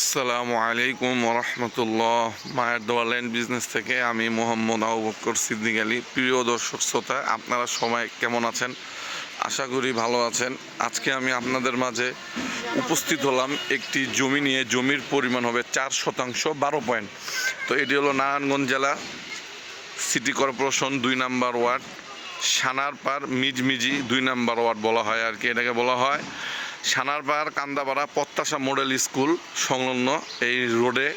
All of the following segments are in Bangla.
আসসালামু আলাইকুম রহমতুল্লাহ মায়ের দোয়া ল্যান্ড বিজনেস থেকে আমি মোহাম্মদ আবু বক্কর সিদ্দিক আলী। প্রিয় দর্শক শ্রোতা, আপনারা সবাই কেমন আছেন? আশা করি ভালো আছেন। আজকে আমি আপনাদের মাঝে উপস্থিত হলাম একটি জমি নিয়ে। জমির পরিমাণ হবে চার শতাংশ, বারো পয়েন্ট। তো এটি হলো নারায়ণগঞ্জ জেলা সিটি কর্পোরেশন, দুই নাম্বার ওয়ার্ড সানার সানারপাড়, মিজমিজি, দুই নাম্বার ওয়ার্ড বলা হয় আর কি। এটাকে বলা হয় সানারপাড় কান্দাপাড়া প্রত্যাশা মডেল স্কুল সংলগ্ন এই রোডে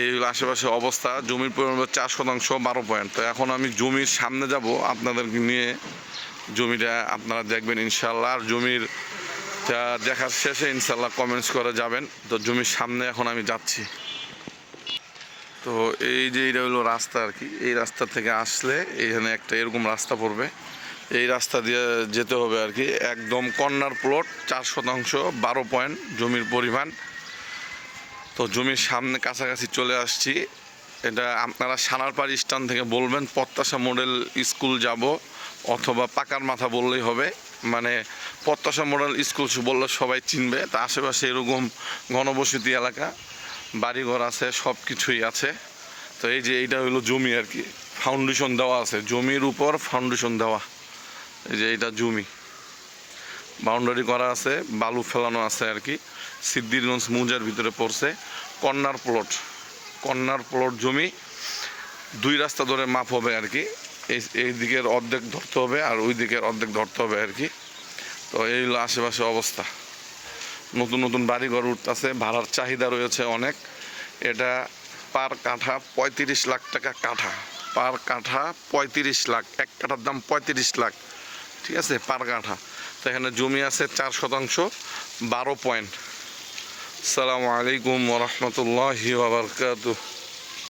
এই আশেপাশে অবস্থা, জমির পরিমাণ চার শতাংশ, বারো পয়েন্ট। তো এখন আমি জমির সামনে যাব আপনাদেরকে নিয়ে জমিটা আপনারা দেখবেন ইনশাল্লাহ আর জমির দেখার শেষে ইনশাল্লাহ কমেন্টস করে যাবেন। তো জমির সামনে এখন আমি যাচ্ছি। তো এই যে এটা হলো রাস্তা আর কি, এই রাস্তা থেকে আসলে এখানে একটা এরকম রাস্তা পড়বে। এই রাস্তা দিয়ে যেতে হবে আর কি। একদম কর্নার প্লট চার শতাংশ, বারো পয়েন্ট জমির পরিমাণ। তো জমির সামনে কাছাকাছি চলে আসছি। এটা আপনারা সানারপাড় স্টান থেকে বলবেন প্রত্যাশা মডেল স্কুল যাব, অথবা পাকার মাথা বললেই হবে। মানে প্রত্যাশা মডেল স্কুল বললে সবাই চিনবে। তা আশেপাশে এরকম ঘনবসতি এলাকা, বাড়িঘর আছে সব কিছুই আছে। তো এই যে এইটা হলো জমি আর কি। ফাউন্ডেশন দেওয়া আছে। জমির উপর ফাউন্ডেশন দেওয়া। এই যে এটা জমি। বাউন্ডারি করা আছে, বালু ফেলানো আছে আর কি। সিদ্দিরগঞ্জ মুজার ভিতরে পড়ছে কর্নার প্লট কর্নার প্লট জমি, দুই রাস্তা ধরে মাপ হবে আর কি। এই এই দিকের অর্ধেক ধরতে হবে আর ওই দিকের অর্ধেক ধরতে হবে আর কি। তো এই হলো আশেপাশে অবস্থা। নতুন নতুন বাড়িঘর উঠতেছে, ভাড়ার চাহিদা রয়েছে অনেক। এটা পার কাঠা পঁয়ত্রিশ লাখ টাকা কাঠা। পার কাঠা পঁয়ত্রিশ লাখ, এক কাঠার দাম পঁয়ত্রিশ লাখ। ঠিক আছে, পার কাঠা তো এখানে জমি আছে চার শতাংশ, বারো পয়েন্ট সালামু আলাইকুম ওরহমতুল্লাহ বাবরকাতু